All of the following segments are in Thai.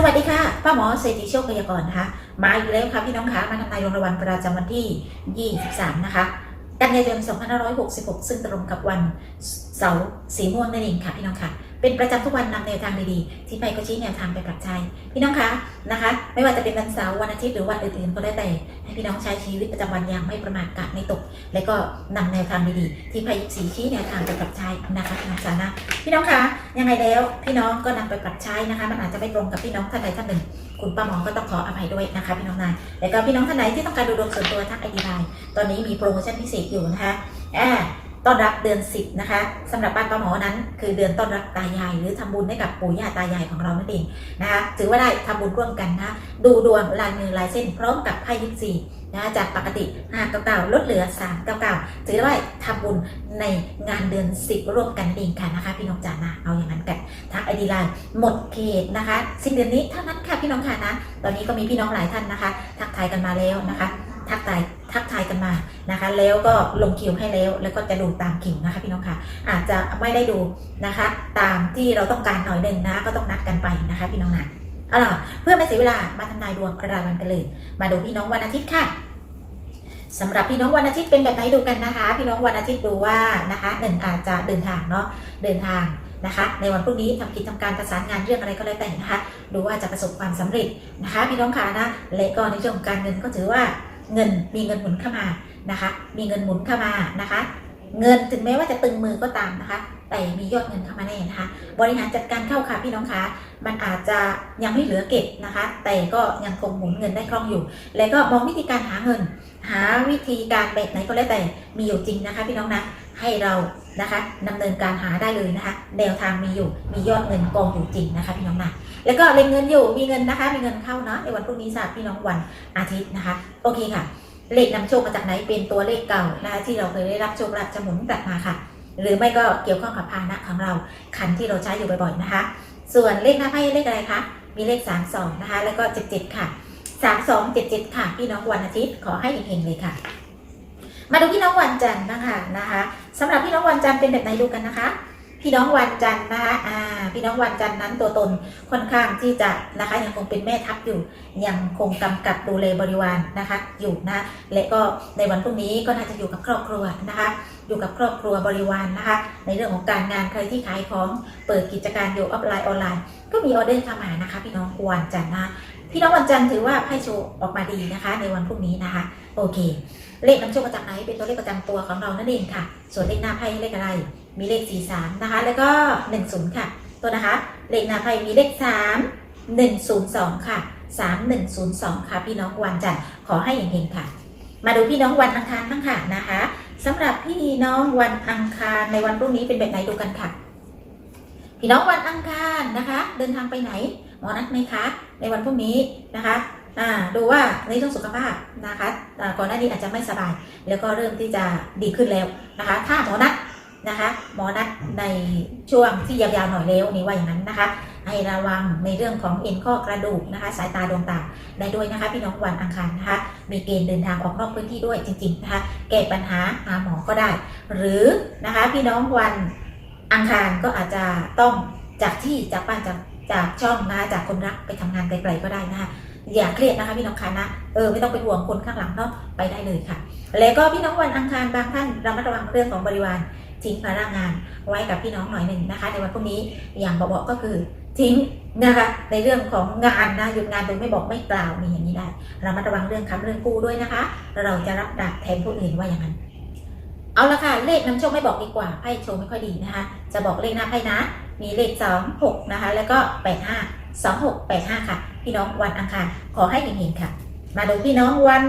สวัสดีค่ะป้าหมอเศรษฐีโชคกยากรนะคะมาอีกแล้วค่ะพี่น้องคะมาทำนายดวงระวันประจำวันที่ 23 นะคะ กันยายน 2566 ซึ่งตรงกับวันเสาร์สีม่วงนั่นเองค่ะพี่น้องค่ะ เป็นประจำทุกวันนำแนวทางดีๆที่ไปก็ชี้แนวทางไปปรับใช้พี่น้องคะนะคะ ไม่ว่าจะเป็นวันเสาร์วันอาทิตย์หรือวันอื่นๆก็ได้แต่ให้พี่น้องใช้ชีวิตประจำวันอย่างไม่ประมาทกาดไม่ตก และก็นำแนวทางดีๆที่พายสีชี้แนวทางไปปรับใช้นะคะน้องจ๋านะพี่น้องคะยังไงแล้วพี่น้องก็นำไปปรับใช้นะคะ มันอาจจะไม่ตรงกับพี่น้องท่านใดท่านหนึ่งคุณป้าหมอก็ต้องขออภัยด้วยนะคะพี่น้องนายแล้วก็พี่น้องท่านไหนที่ต้องการดูดวงส่วนตัวทักไอดีไลน์ตอนนี้มีโปรโมชั่นพิเศษอยู่นะคะอ่า ต้อนรับเดือน10นะคะสำหรับบ้านป้าหมอนั้น คือเดือนต้อนรับตายาย หรือทำบุญให้กับปู่ย่าตายายของเรานั่นเองนะคะถือว่าได้ทำบุญร่วมกันนะดูดวงลายมือลายเส้นพร้อมกับไพ่ยิปซีนะจากปกติ599ลดเหลือ 399ถือว่าทำบุญในงานเดือน 10 ร่วมกันนั่นเองค่ะนะคะ พี่น้องจ๋านะเอาอย่างนั้นกันทักไอดีไลน์หมดเขตนะคะสิ้นเดือนนี้เท่านั้นค่ะพี่น้องค่ะนะ ตอนนี้ก็มีพี่น้องหลายท่านนะคะ ทักทายกันมาแล้วนะคะ ทักทาย ทักทายกันมานะคะ แล้วก็ลงคิวให้แล้ว แล้วก็จะดูตามคิวนะคะพี่น้องค่ะ อาจจะไม่ได้ดูนะคะ ตามที่เราต้องการหน่อยหนึ่งนะก็ต้องนัดกันไปนะคะ พี่น้องนะเอาล่ะเพื่อไม่เสียเวลามาทำนายดวงรายวันกันเลย มาดูพี่น้องวันอาทิตย์ค่ะสำหรับพี่น้องวันอาทิตย์เป็นแบบไหนดูกันนะคะ พี่น้องวันอาทิตย์ดูว่านะคะหนึ่งอาจจะเดินทางเนาะเดินทางนะคะ ในวันพรุ่งนี้ทำกิจทำการประสานงานเรื่องอะไรก็แล้วแต่นะคะดูว่าจะประสบความสำเร็จนะคะ พี่น้องค่ะนะและก็ในเรื่องของการเงินก็ถือว่า เงินมีเงินหมุนเข้ามานะคะ มีเงินหมุนเข้ามานะคะ เงินถึงแม้ว่าจะตึงมือก็ตามนะคะ แต่มียอดเงินเข้ามาแน่นะคะ บริหารจัดการเข้าค่ะพี่น้องคะมันอาจจะยังไม่เหลือเก็บนะคะ แต่ก็ยังคงหมุนเงินได้คล่องอยู่ แล้วก็มองวิธีการหาเงิน หาวิธีการแบบไหนก็แล้วแต่มีอยู่จริงนะคะ พี่น้องนะให้เรานะคะดำเนินการหาได้เลยนะคะแนวทางมีอยู่มียอดเงินกองอยู่จริงนะคะพี่น้องนะแล้วก็เล็งเงินอยู่มีเงินนะคะ มีเงินเข้าเนาะในวันพรุ่งนี้สำหรับพี่น้องวันอาทิตย์นะคะ โอเคค่ะ เลขนำโชคมาจากไหนเป็นตัวเลขเก่านะคะที่เราเคยได้รับโชคลาภจะหมุนกลับมาค่ะ หรือไม่ก็เกี่ยวข้องกับพาหนะของเราคันที่เราใช้อยู่บ่อยๆนะคะ ส่วนเลขหน้าไพ่เลขอะไรคะมีเลข 3 2 นะคะ แล้วก็ 77 ค่ะ 3 2 7 7 ค่ะ พี่น้องวันอาทิตย์ขอให้เฮงๆเลยค่ะ มาดูพี่น้องวันจันทร์นะคะนะคะสำหรับพี่น้องวันจันทร์เป็นแบบไหนดูกันนะคะ พี่น้องวันจันทร์นะคะอ่าพี่น้องวันจันทร์นั้นตัวตนค่อนข้างที่จะนะคะยังคงเป็นแม่ทัพอยู่ ยังคงกำกับดูแลบริวารนะคะ อยู่นะและก็ในวันพรุ่งนี้ก็น่าจะอยู่กับครอบครัวนะคะ อยู่กับครอบครัวบริวารนะคะ ในเรื่องของการงานใครที่ขายของเปิดกิจการอยู่ออฟไลน์ออนไลน์ ก็มีออเดอร์เข้ามานะคะ พี่น้องวันจันทร์นะพี่น้องวันจันทร์ถือว่าไพ่โชว์ออกมาดีนะคะ ในวันพรุ่งนี้นะคะ โอเค เลขนำโชคมาจากไหนเป็นตัวเลขประจำตัวของเรานั่นเองค่ะ ส่วนเลขหน้าไพ่เลขอะไร มีเลข 43 นะคะ แล้วก็ 10 ค่ะ ตัวนะคะ เลขนาไพ่มีเลข 3 102 ค่ะ 3102 ค่ะ พี่น้องวันจันทร์ขอให้เฮงๆค่ะ มาดูพี่น้องวันอังคารบ้างค่ะนะคะสำหรับพี่น้องวันอังคารในวันพรุ่งนี้เป็นแบบไหนดูกันค่ะ พี่น้องวันอังคารนะคะ เดินทางไปไหนหมอนัดไหมคะ ในวันพรุ่งนี้นะคะอ่าดูว่าในเรื่องสุขภาพนะคะก่อนหน้านี้อาจจะไม่สบาย แล้วก็เริ่มที่จะดีขึ้นแล้วนะคะ ถ้าหมอนัด นะคะหมอนัดในช่วงที่ยาวๆหน่อยแล้วนี่ว่าอย่างนั้นนะคะ ให้ระวังในเรื่องของเอ็นข้อกระดูกนะคะ สายตาดวงตาได้ด้วยนะคะ พี่น้องวันอังคารนะคะ มีเกณฑ์เดินทางออกนอกพื้นที่ด้วยจริง ๆนะคะ แก้ปัญหาหาหมอก็ได้ หรือนะคะพี่น้องวันอังคารก็อาจจะต้องจากที่จากบ้านจากจากช่องนะคะจากคนรักไปทำงานไกลๆก็ได้นะคะอย่าเครียดนะคะพี่น้องคะนะเออไม่ต้องเป็นห่วงคนข้างหลังเนาะไปได้เลยค่ะ แล้วก็พี่น้องวันอังคารบางท่านระมัดระวังเรื่องของบริวาร ทิ้งภาระงานไว้กับพี่น้องหน่อยหนึ่งนะคะ ในวันพรุ่งนี้อย่างบอกก็คือทิ้งนะคะในเรื่องของงานนะหยุดงานโดยไม่บอกไม่กล่าวนี่อย่างนี้ได้เระมัดระวังเรื่องคำเรื่องกู้ด้วยนะคะ เราจะรับดาบแทนผู้อื่นว่าอย่างนั้น เอาละค่ะเลขนำโชคไม่บอกดีกว่าไพ่โชว์ไม่ค่อยดีนะคะ จะบอกเลขหน้าไพ่นะ มีเลข2 6นะคะ แล้วก็85 2 6 8 5ค่ะ พี่น้องวันอังคารขอให้เห็นๆค่ะ มาดูพี่น้องวัน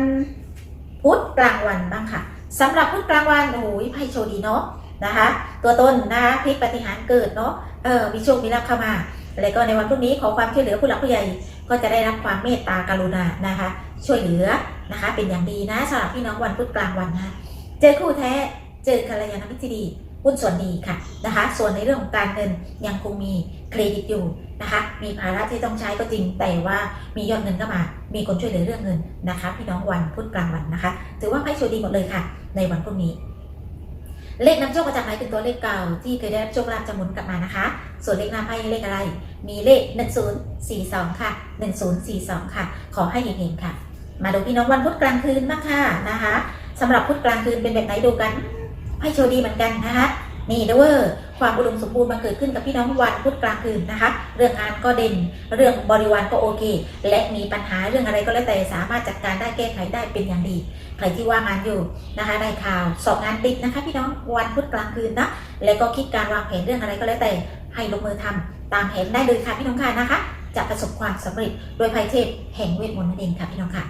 พุธกลางวันบ้างค่ะสำหรับพุธกลางวันโอ้ยไพ่โชว์ดีเนาะ นะคะ ตัวต้นนะคะพลิกปฏิหารเกิดเนาะเออมีโชคมีลาภเข้ามาแล้วก็ในวันพรุ่งนี้ขอความช่วยเหลือผู้หลักผู้ใหญ่ก็จะได้รับความเมตตากรุณานะคะ ช่วยเหลือนะคะ เป็นอย่างดีนะสำหรับพี่น้องวันพุธกลางวันนะคะเจอคู่แท้เจอกัลยาณมิตรที่ดีหุ้นส่วนดีค่ะนะคะ ส่วนในเรื่องของการเงินยังคงมีเครดิตอยู่นะคะ มีภาระที่ต้องใช้ก็จริง แต่ว่ามียอดเงินเข้ามา มีคนช่วยเหลือเรื่องเงินนะคะ พี่น้องวันพุธกลางวันนะคะ ถือว่าไพ่โชว์ดีหมดเลยค่ะ ในวันพรุ่งนี้ เลขนำโชคมาจากไหนเป็นตัวเลขเก่าที่เคยได้รับโชคลาภจะหมุนกลับมานะคะ ส่วนเลขหน้าไพ่เลขอะไร มีเลข 1042 ค่ะ 1042 ค่ะ ขอให้เห็นๆค่ะ มาดูพี่น้องวันพุธกลางคืนบ้างค่ะนะคะสำหรับพุธกลางคืนเป็นแบบไหนดูกันไพ่โชว์ดีเหมือนกันนะคะนี่เด้อเวอร์ ความอุดมสมบูรณ์มาเกิดขึ้นกับพี่น้องวันพุธกลางคืนนะคะ เรื่องงานก็เด่น เรื่องบริวารก็โอเค และมีปัญหาเรื่องอะไรก็แล้วแต่สามารถจัดการได้แก้ไขได้เป็นอย่างดี ใครที่ว่างงานอยู่นะคะในข่าวสอบงานติดนะคะ พี่น้องวันพุธกลางคืนนะ แล้วก็คิดการวางแผนเรื่องอะไรก็แล้วแต่ให้ลงมือทำตามแผนได้เลยค่ะพี่น้องค่ะนะคะ จะประสบความสำเร็จโดยไพ่เทพแห่งเวทมนต์นั่นเองค่ะพี่น้องค่ะ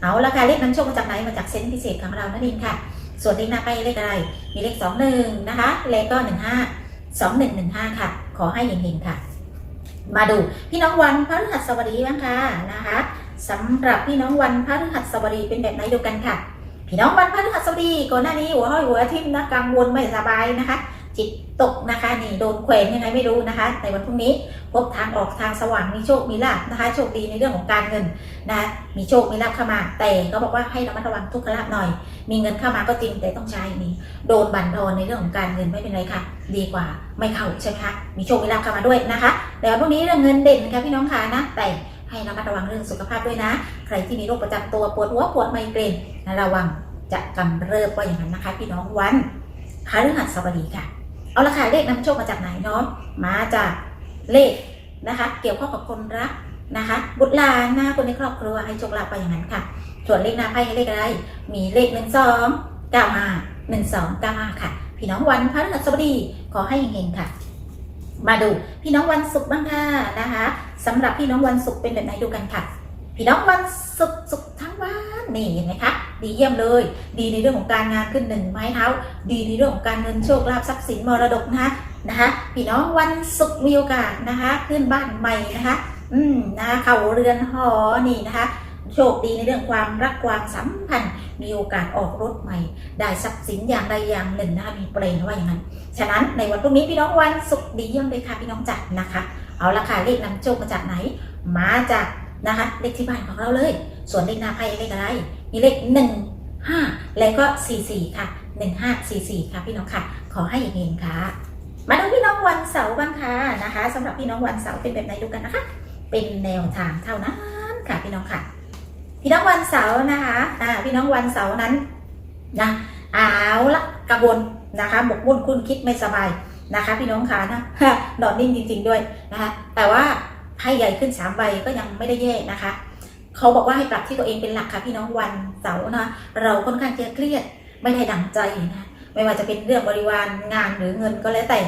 เอาละค่ะเลขนำโชคมาจากไหนมาจากเซนต์พิเศษของเรานั่นเองค่ะ ส่วนเลขหน้าไปเลขอะไร มีเลขสองหนึ่งนะคะ เลขก็หนึ่งห้า สองหนึ่งหนึ่งห้าค่ะ ขอให้เห็นๆค่ะ มาดูพี่น้องวันพฤหัสบดีบ้างค่ะนะคะสำหรับพี่น้องวันพฤหัสบดีเป็นแบบไหนดูกันค่ะ พี่น้องวันพฤหัสบดีก่อนหน้านี้หัวห้อยหัวทิ่มนะกังวลไม่สบายนะคะ จิตตกนะคะนี่โดนแขวนยังไงไม่รู้นะคะ ในวันพรุ่งนี้พบทางออกทางสว่างมีโชคมีลาภนะคะ โชคดีในเรื่องของการเงินนะมีโชคมีลาภเข้ามา แต่ก็บอกว่าให้ระมัดระวังทุกขลาภหน่อย มีเงินเข้ามาก็จริงแต่ต้องใช้นี่โดนบั่นทอนในเรื่องของการเงินไม่เป็นไรค่ะ ดีกว่าไม่เข้าใช่ไหมคะมีโชคมีลาภเข้ามาด้วยนะคะ แต่วันพรุ่งนี้เรื่องเงินเด่นค่ะพี่น้องค่ะนะแต่ให้ระมัดระวังเรื่องสุขภาพด้วยนะ ใครที่มีโรคประจำตัวปวดหัวปวดไมเกรนระวังจะกำเริบว่าอย่างนั้นนะคะ พี่น้องวันพฤหัสบดีค่ะ เอาละค่ะเลขนำโชคมาจากไหนเนาะมาจากเลขนะคะ เกี่ยวข้องกับคนรักนะคะ บุตรหลานนะคนในครอบครัวให้โชคลาภไปอย่างนั้นค่ะ ส่วนเลขหน้าไพ่เลขอะไร มีเลขหนึ่งสองเก้าห้าหนึ่งสองเก้าห้าค่ะ พี่น้องวันพฤหัสบดีขอให้เฮงๆค่ะ มาดูพี่น้องวันศุกร์บ้างค่ะนะคะสำหรับพี่น้องวันศุกร์เป็นแบบไหนดูกันค่ะ พี่น้องวันศุกร์ศุกร์ทั้งวัน นี่เห็นไหมคะดีเยี่ยมเลย ดีในเรื่องของการงานขึ้นหนึ่งไม้เท้า ดีในเรื่องของการเงินโชคลาภทรัพย์สินมรดกนะคะนะคะพี่น้องวันศุกร์มีโอกาสนะคะขึ้นบ้านใหม่นะคะอืมนะคะเข้าเรือนหอนี่นะคะโชคดีในเรื่องความรักความสัมพันธ์ มีโอกาสออกรถใหม่ ได้ทรัพย์สินอย่างใดอย่างหนึ่งนะคะมีเปลนว่าอย่างนั้น ฉะนั้นในวันพรุ่งนี้พี่น้องวันศุกร์ดีเยี่ยมเลยค่ะพี่น้องจัดนะคะ เอาละค่ะเลขนำโชคมาจากไหน มาจาก นะคะเลขที่บ้านของเราเลย ส่วนเลขหน้าไพ่เลขอะไร มีเลขหนึ่งห้าแล้วก็สี่สี่ค่ะหนึ่งห้าสี่สี่ค่ะพี่น้องค่ะ ขอให้เองค่ะ มาดูพี่น้องวันเสาร์บ้างค่ะนะคะสำหรับพี่น้องวันเสาร์เป็นแบบไหนดูกันนะคะ เป็นแนวทางเท่านั้นค่ะพี่น้องค่ะ พี่น้องวันเสาร์นะคะอ่าพี่น้องวันเสาร์นั้นนะเอาละกังวลนะคะหมกมุ่นคุ้นคิดไม่สบายนะคะ พี่น้องค่ะนะนอนนิ่งจริง ๆ ด้วยนะคะแต่ว่า ไพ่ใหญ่ขึ้นสามใบก็ยังไม่ได้แย่นะคะ เขาบอกว่าให้ปรับที่ตัวเองเป็นหลักค่ะพี่น้องวันเสาร์นะเราค่อนข้างจะเครียดไม่ได้ดั่งใจนะไม่ว่าจะเป็นเรื่องบริวารงานหรือเงินก็แล้วแต่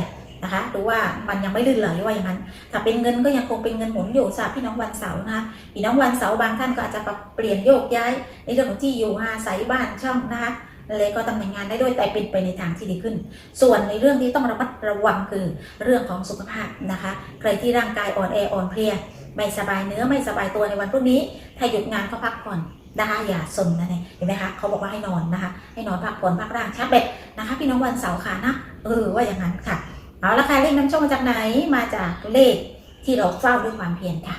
นะคะหรือว่ามันยังไม่ลื่นไหลว่าอย่างนั้น ถ้าเป็นเงินก็ยังคงเป็นเงินหมุนอยู่สำหรับพี่น้องวันเสาร์นะคะพี่น้องวันเสาร์บางท่านก็อาจจะปรับเปลี่ยนโยกย้ายในเรื่องของที่อยู่อาศัยบ้านช่องนะคะ แล้วก็ตำหน่งงานได้ด้วยแต่เป็นไปในทางที่ดีขึ้น ส่วนในเรื่องที่ต้องระมัดระวังคือเรื่องของสุขภาพนะคะ ใครที่ร่างกายอ่อนแออ่อนเพลียไม่สบายเนื้อไม่สบายตัวในวันพรุ่งนี้ ถ้าหยุดงานก็พักผ่อนนะคะอย่าสนนะเนี่ยเห็นไหมคะเขาบอกว่าให้นอนนะคะ ให้นอนพักผ่อนพักร่างชาร์จแบตนะคะ พี่น้องวันเสาร์ค่ะนะเออว่าอย่างนั้นค่ะเอาละค่ะเลขน้ำชคมาจากไหนมาจากเลขที่เราเฝ้าด้วยความเพียรค่ะ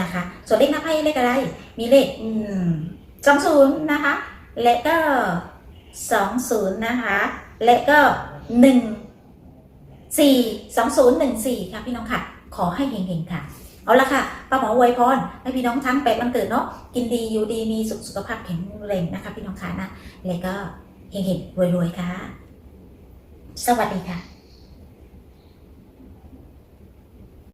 นะคะ ส่วนเลขหน้าไพ่เลขอะไร มีเลขอืมสองศูนย์นะคะ และก็ สองศูนย์นะคะ และก็หนึ่งสี่สองศูนย์หนึ่งสี่ค่ะพี่น้องค่ะ ขอให้เฮงๆค่ะ เอาละค่ะป้าหมอวยพรให้พี่น้องทั้งแปดวันเกิดเนาะ กินดีอยู่ดีมีสุขสุขภาพแข็งแรงนะคะ พี่น้องค่ะนะ และก็เฮงๆรวยๆค่ะ สวัสดีค่ะ